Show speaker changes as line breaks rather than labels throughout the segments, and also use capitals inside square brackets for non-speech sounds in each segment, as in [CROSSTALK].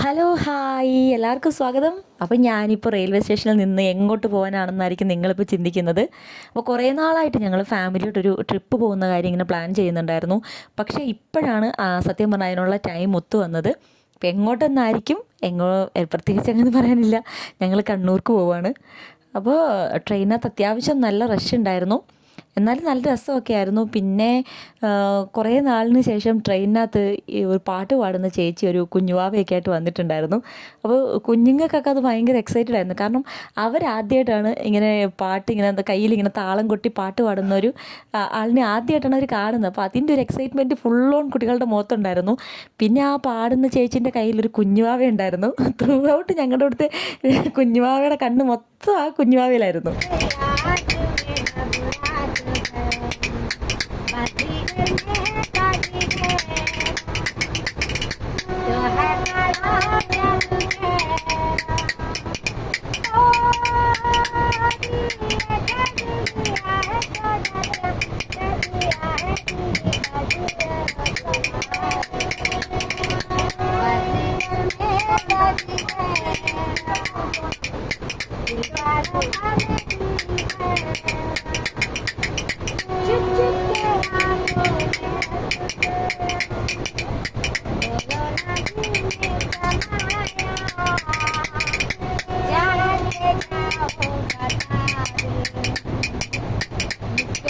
Hello hi എല്ലാവർക്കും സ്വാഗതം. അപ്പോൾ ഞാനിപ്പോൾ റെയിൽവേ സ്റ്റേഷനിൽ നിന്ന് എങ്ങോട്ട് പോകാനാണെന്നായിരിക്കും നിങ്ങളിപ്പോൾ ചിന്തിക്കുന്നത്. അപ്പോൾ കുറേ നാളായിട്ട് ഞങ്ങൾ ഫാമിലിയോട്ടൊരു ട്രിപ്പ് പോകുന്ന കാര്യം ഇങ്ങനെ പ്ലാൻ ചെയ്യുന്നുണ്ടായിരുന്നു. പക്ഷേ ഇപ്പോഴാണ് സത്യം പറഞ്ഞാൽ അതിനുള്ള ടൈം ഒത്തു വന്നത്. അപ്പോൾ എങ്ങോട്ടെന്നായിരിക്കും? എങ്ങോ പ്രത്യേകിച്ച് അങ്ങനെ പറയാനില്ല. ഞങ്ങൾ കണ്ണൂർക്ക് പോവാണ്. അപ്പോൾ ട്രെയിനകത്ത് അത്യാവശ്യം നല്ല റഷ് ഉണ്ടായിരുന്നു. എന്നാലും നല്ല രസമൊക്കെ ആയിരുന്നു പിന്നെ കുറേ നാളിന് ശേഷം ട്രെയിനിനകത്ത് ഒരു പാട്ട് പാടുന്ന ചേച്ചി ഒരു കുഞ്ഞുവാവയൊക്കെ ആയിട്ട് വന്നിട്ടുണ്ടായിരുന്നു. അപ്പോൾ കുഞ്ഞുങ്ങൾക്കൊക്കെ അത് ഭയങ്കര എക്സൈറ്റഡ് ആയിരുന്നു. കാരണം അവരാദ്യമായിട്ടാണ് ഇങ്ങനെ പാട്ട് ഇങ്ങനെ എന്താ കയ്യിൽ ഇങ്ങനെ താളം കൊട്ടി പാട്ട് പാടുന്ന ഒരു ആളിനെ ആദ്യമായിട്ടാണ് അവർ കാണുന്നത്. അപ്പോൾ അതിന്റെ ഒരു എക്സൈറ്റ്മെന്റ് ഫുൾ ഓൺ കുട്ടികളുടെ മുഖത്തുണ്ടായിരുന്നു. പിന്നെ ആ പാടുന്ന ചേച്ചീന്റെ കയ്യിൽ ഒരു കുഞ്ഞുവാവ ഉണ്ടായിരുന്നു. ത്രൂ ഔട്ട് ഞങ്ങളുടെ അടുത്ത് കുഞ്ഞുവാവയുടെ കണ്ണ് മൊത്തം ആ കുഞ്ഞുവാവയിലായിരുന്നു.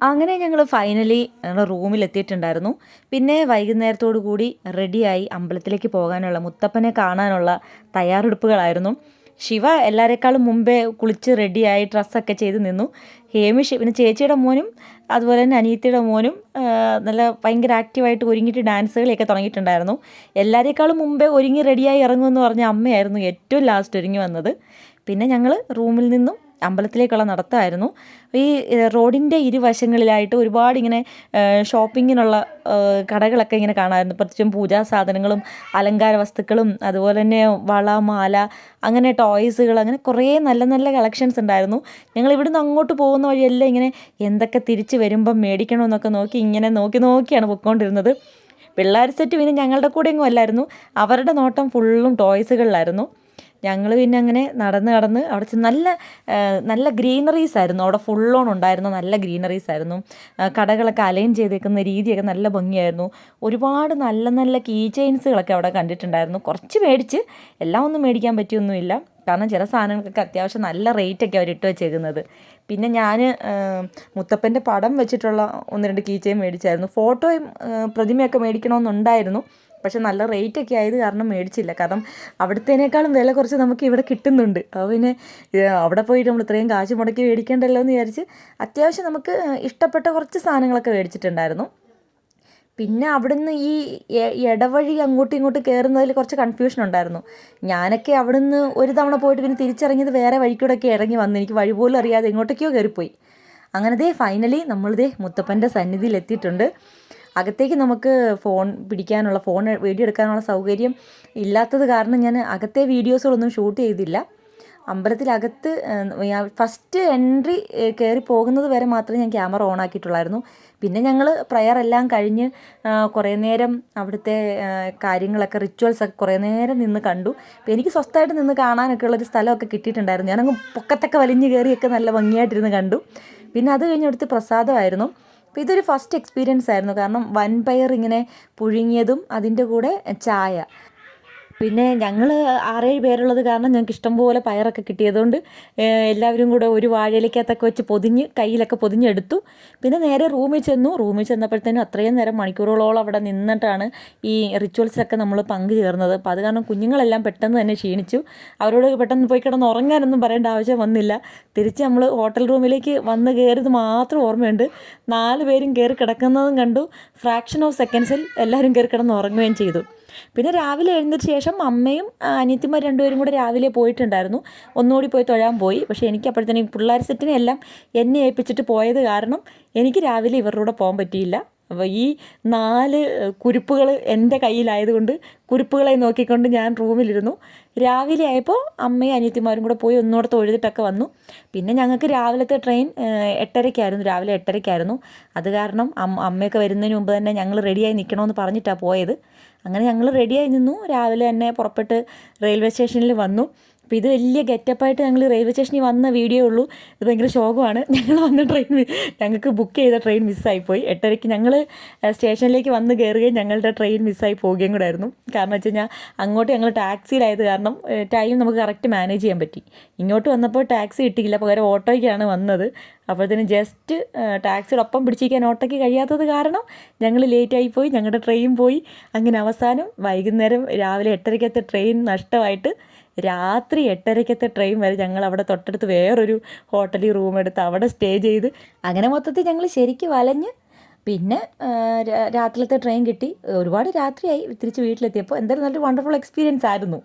അങ്ങനെ ഞങ്ങൾ ഫൈനലി ഞങ്ങളുടെ റൂമിൽ എത്തിയിട്ടുണ്ടായിരുന്നു. പിന്നെ വൈകുന്നേരത്തോടു കൂടി റെഡിയായി അമ്പലത്തിലേക്ക് പോകാനുള്ള മുത്തപ്പനെ കാണാനുള്ള തയ്യാറെടുപ്പുകളായിരുന്നു. ശിവ എല്ലാവരെക്കാളും മുമ്പേ കുളിച്ച് റെഡിയായി ഡ്രസ്സൊക്കെ ചെയ്ത് നിന്നു. ഹേമിഷ് പിന്നെ ചേച്ചിയുടെ മോനും അതുപോലെ തന്നെ അനിയത്തിയുടെ മോനും നല്ല ഭയങ്കര ആക്റ്റീവായിട്ട് ഒരുങ്ങിയിട്ട് ഡാൻസുകളൊക്കെ തുടങ്ങിയിട്ടുണ്ടായിരുന്നു. എല്ലാവരെക്കാളും മുമ്പേ ഒരുങ്ങി റെഡിയായി ഇറങ്ങുമെന്ന് പറഞ്ഞ അമ്മയായിരുന്നു ഏറ്റവും ലാസ്റ്റ് ഒരുങ്ങി വന്നത്. പിന്നെ ഞങ്ങൾ റൂമിൽ നിന്നും അമ്പലത്തിലേക്കുള്ള നടത്തമായിരുന്നു ഈ റോഡിന്റെ ഇരുവശങ്ങളിലായിട്ട് ഒരുപാട് ഇങ്ങനെ ഷോപ്പിങ്ങിനുള്ള കടകളൊക്കെ ഇങ്ങനെ കാണാമായിരുന്നു പ്രത്യേകിച്ചും പൂജാ സാധനങ്ങളും അലങ്കാര വസ്തുക്കളും അതുപോലെ തന്നെ വള മാല അങ്ങനെ ടോയ്സുകൾ അങ്ങനെ കുറേ നല്ല നല്ല കളക്ഷൻസ് ഉണ്ടായിരുന്നു. ഞങ്ങൾ ഇവിടുന്ന് അങ്ങോട്ട് പോകുന്ന വഴിയെല്ലാം ഇങ്ങനെ എന്തൊക്കെ തിരിച്ച് വരുമ്പം മേടിക്കണമെന്നൊക്കെ നോക്കി ഇങ്ങനെ നോക്കി നോക്കിയാണ് പൊയ്ക്കൊണ്ടിരുന്നത്. പിള്ളേർ സെറ്റ് പിന്നെ ഞങ്ങളുടെ കൂടെ അല്ലായിരുന്നു. അവരുടെ നോട്ടം ഫുള്ളും ടോയ്സുകളിലായിരുന്നു. ഞങ്ങൾ പിന്നെ അങ്ങനെ നടന്ന് നടന്ന് അവിടെ ചെന്ന് നല്ല നല്ല ഗ്രീനറീസ് ആയിരുന്നു. അവിടെ ഫുൾ ഓൺ ഉണ്ടായിരുന്ന നല്ല ഗ്രീനറീസ് ആയിരുന്നു. കടകളൊക്കെ അലൈൻ ചെയ്തേക്കുന്ന രീതിയൊക്കെ നല്ല ഭംഗിയായിരുന്നു. ഒരുപാട് നല്ല നല്ല കീ ചെയിൻസുകളൊക്കെ അവിടെ കണ്ടിട്ടുണ്ടായിരുന്നു. കുറച്ച് മേടിച്ച് എല്ലാം ഒന്നും മേടിക്കാൻ പറ്റിയൊന്നുമില്ല. കാരണം ചില സാധനങ്ങൾക്കൊക്കെ അത്യാവശ്യം നല്ല റേറ്റൊക്കെ അവർ ഇട്ട് വെച്ചേക്കുന്നത്. പിന്നെ ഞാൻ മുത്തപ്പന്റെ പടം വെച്ചിട്ടുള്ള ഒന്ന് രണ്ട് കീ ചെയിൻ മേടിച്ചായിരുന്നു. ഫോട്ടോയും പ്രതിമയൊക്കെ മേടിക്കണമെന്നുണ്ടായിരുന്നു. പക്ഷെ നല്ല റേറ്റ് ഒക്കെ ആയത് കാരണം മേടിച്ചില്ല. കാരണം അവിടുത്തേനേക്കാളും വില കുറച്ച് നമുക്ക് ഇവിടെ കിട്ടുന്നുണ്ട്. അപ്പോൾ പിന്നെ അവിടെ പോയിട്ട് നമ്മൾ ഇത്രയും കാശ് മുടക്കി മേടിക്കേണ്ടല്ലോ എന്ന് വിചാരിച്ച് അത്യാവശ്യം നമുക്ക് ഇഷ്ടപ്പെട്ട കുറച്ച് സാധനങ്ങളൊക്കെ മേടിച്ചിട്ടുണ്ടായിരുന്നു. പിന്നെ അവിടുന്ന് ഈ ഇടവഴി അങ്ങോട്ടും ഇങ്ങോട്ടും കയറുന്നതിൽ കുറച്ച് കൺഫ്യൂഷൻ ഉണ്ടായിരുന്നു. ഞാനൊക്കെ അവിടുന്ന് ഒരു തവണ പോയിട്ട് പിന്നെ തിരിച്ചിറങ്ങിയത് വേറെ വഴിക്കൂടെയൊക്കെ ഇറങ്ങി വന്നു. എനിക്ക് വഴി പോലും അറിയാതെ എങ്ങോട്ടേക്കോ കയറിപ്പോയി അങ്ങനെ ദേ ഫൈനലി നമ്മളിതേ മുത്തപ്പന്റെ സന്നിധിയിൽ എത്തിയിട്ടുണ്ട്. അകത്തേക്ക് നമുക്ക് ഫോൺ പിടിക്കാനുള്ള ഫോൺ വീഡിയോ എടുക്കാനുള്ള സൗകര്യം ഇല്ലാത്തത് കാരണം ഞാൻ അകത്തെ വീഡിയോസുകളൊന്നും ഷൂട്ട് ചെയ്തില്ല. അമ്പലത്തിലകത്ത് ഫസ്റ്റ് എൻട്രി കയറി പോകുന്നത് വരെ മാത്രമേ ഞാൻ ക്യാമറ ഓൺ ആക്കിയിട്ടുള്ളായിരുന്നു. പിന്നെ ഞങ്ങൾ പ്രയർ എല്ലാം കഴിഞ്ഞ് കുറേ നേരം അവിടുത്തെ കാര്യങ്ങളൊക്കെ റിച്വൽസ് ഒക്കെ കുറേ നേരം നിന്ന് കണ്ടു. അപ്പോൾ എനിക്ക് സ്വസ്ഥമായിട്ട് നിന്ന് കാണാനൊക്കെ ഉള്ളൊരു സ്ഥലമൊക്കെ കിട്ടിയിട്ടുണ്ടായിരുന്നു. ഞാനങ്ങ് പൊക്കത്തൊക്കെ വലിഞ്ഞ് കയറിയൊക്കെ നല്ല ഭംഗിയായിട്ടിരുന്ന് കണ്ടു. പിന്നെ അത് കഴിഞ്ഞ് അവിടുത്തെ പ്രസാദമായിരുന്നു. അപ്പോൾ ഇതൊരു ഫസ്റ്റ് എക്സ്പീരിയൻസ് ആയിരുന്നു. കാരണം വൻപയർ ഇങ്ങനെ പുഴുങ്ങിയതും അതിന്റെ കൂടെ ചായ. പിന്നെ ഞങ്ങൾ ആറേഴ് പേരുള്ളത് കാരണം ഞങ്ങൾക്ക് ഇഷ്ടംപോലെ പയറൊക്കെ കിട്ടിയതുകൊണ്ട് എല്ലാവരും കൂടെ ഒരു വാഴയിലേക്കകത്തൊക്കെ വെച്ച് പൊതിഞ്ഞ് കയ്യിലൊക്കെ പൊതിഞ്ഞെടുത്തു. പിന്നെ നേരെ റൂമിൽ ചെന്നു. റൂമിൽ ചെന്നപ്പോഴത്തേനും അത്രയും നേരം മണിക്കൂറുകളോളം അവിടെ നിന്നിട്ടാണ് ഈ റിച്വൽസൊക്കെ നമ്മൾ പങ്കുചേർന്നത്. അപ്പോൾ അത് കാരണം കുഞ്ഞുങ്ങളെല്ലാം പെട്ടെന്ന് തന്നെ ക്ഷീണിച്ചു. അവരോട് പെട്ടെന്ന് പോയി കിടന്ന് ഉറങ്ങാനൊന്നും പറയേണ്ട ആവശ്യം വന്നില്ല. തിരിച്ച് നമ്മൾ ഹോട്ടൽ റൂമിലേക്ക് വന്ന് കയറിയത് മാത്രം ഓർമ്മയുണ്ട്. നാല് പേരും കയറി കിടക്കുന്നതും കണ്ടു. ഫ്രാക്ഷൻ ഓഫ് സെക്കൻഡ്സിൽ എല്ലാവരും കയറി കിടന്ന് ഉറങ്ങുകയും ചെയ്തു. പിന്നെ രാവിലെ എഴുന്നേറ്റ ശേഷം അമ്മയും അനിയത്തിമാർ രണ്ടുപേരും കൂടെ രാവിലെ പോയിട്ടുണ്ടായിരുന്നു. ഒന്നുകൂടി പോയി തൊഴാൻ പോയി. പക്ഷേ എനിക്ക് അപ്പോഴത്തേനും പിള്ളേർ സെറ്റിനെ എല്ലാം എന്നെ ഏൽപ്പിച്ചിട്ട് പോയത് കാരണം എനിക്ക് രാവിലെ ഇവരുടെ കൂടെ പോകാൻ പറ്റിയില്ല. അപ്പോൾ ഈ നാല് കുരുപ്പുകൾ എന്റെ കയ്യിലായതുകൊണ്ട് കുരുപ്പുകളെ നോക്കിക്കൊണ്ട് ഞാൻ റൂമിലിരുന്നു. രാവിലെ ആയപ്പോൾ അമ്മയും അനിയത്തിമാരും കൂടെ പോയി ഒന്നുകൂടെ തൊഴുതിട്ടൊക്കെ വന്നു. പിന്നെ ഞങ്ങൾക്ക് രാവിലത്തെ ട്രെയിൻ എട്ടരയ്ക്കായിരുന്നു രാവിലെ എട്ടരയ്ക്കായിരുന്നു. അത് കാരണം അമ്മ അമ്മയൊക്കെ വരുന്നതിന് മുമ്പ് തന്നെ ഞങ്ങൾ റെഡിയായി നിൽക്കണമെന്ന് പറഞ്ഞിട്ടാണ് പോയത്. അങ്ങനെ ഞങ്ങൾ റെഡിയായി നിന്നു. രാവിലെ തന്നെ പുറപ്പെട്ട് റെയിൽവേ സ്റ്റേഷനിൽ വന്നു. അപ്പോൾ ഇത് വലിയ ഗെറ്റപ്പായിട്ട് ഞങ്ങൾ റെയിൽവേ സ്റ്റേഷനിൽ വന്ന വീഡിയോ ഉള്ളൂ. ഇത് ഭയങ്കര ശോകമാണ്. [LAUGHS] ഞങ്ങൾ വന്ന ട്രെയിൻ ഞങ്ങൾക്ക് ബുക്ക് ചെയ്ത ട്രെയിൻ മിസ്സായിപ്പോയി എട്ടരയ്ക്ക് ഞങ്ങൾ സ്റ്റേഷനിലേക്ക് വന്ന് കയറുകയും ഞങ്ങളുടെ ട്രെയിൻ മിസ്സായി പോവുകയും കൂടെ ആയിരുന്നു. കാരണം വെച്ച് കഴിഞ്ഞാൽ അങ്ങോട്ട് ഞങ്ങൾ ടാക്സിയിലായത് കാരണം ടൈം നമുക്ക് കറക്റ്റ് മാനേജ് ചെയ്യാൻ പറ്റി. ഇങ്ങോട്ട് വന്നപ്പോൾ ടാക്സി കിട്ടിയില്ല. പകരം ഓട്ടോയ്ക്കാണ് വന്നത്. അപ്പോഴത്തേന് ജസ്റ്റ് ടാക്സിയോടൊപ്പം പിടിച്ചിരിക്കാൻ ഓട്ടോയ്ക്ക് കഴിയാത്തത് കാരണം ഞങ്ങൾ ലേറ്റായി പോയി. ഞങ്ങളുടെ ട്രെയിൻ പോയി. അങ്ങനെ അവസാനം വൈകുന്നേരം രാവിലെ എട്ടരയ്ക്കത്തെ ട്രെയിൻ നഷ്ടമായിട്ട് രാത്രി എട്ടരയ്ക്കത്തെ ട്രെയിൻ വരെ ഞങ്ങൾ അവിടെ തൊട്ടടുത്ത് വേറൊരു ഹോട്ടലിൽ റൂം എടുത്ത് അവിടെ സ്റ്റേ ചെയ്ത് അങ്ങനെ മൊത്തത്തിൽ ഞങ്ങൾ ശരിക്കും വലഞ്ഞ് പിന്നെ രാത്രിയിലത്തെ ട്രെയിൻ കിട്ടി. ഒരുപാട് രാത്രിയായി തിരിച്ച് വീട്ടിലെത്തിയപ്പോൾ എന്തായാലും നല്ലൊരു വണ്ടർഫുൾ എക്സ്പീരിയൻസ് ആയിരുന്നു.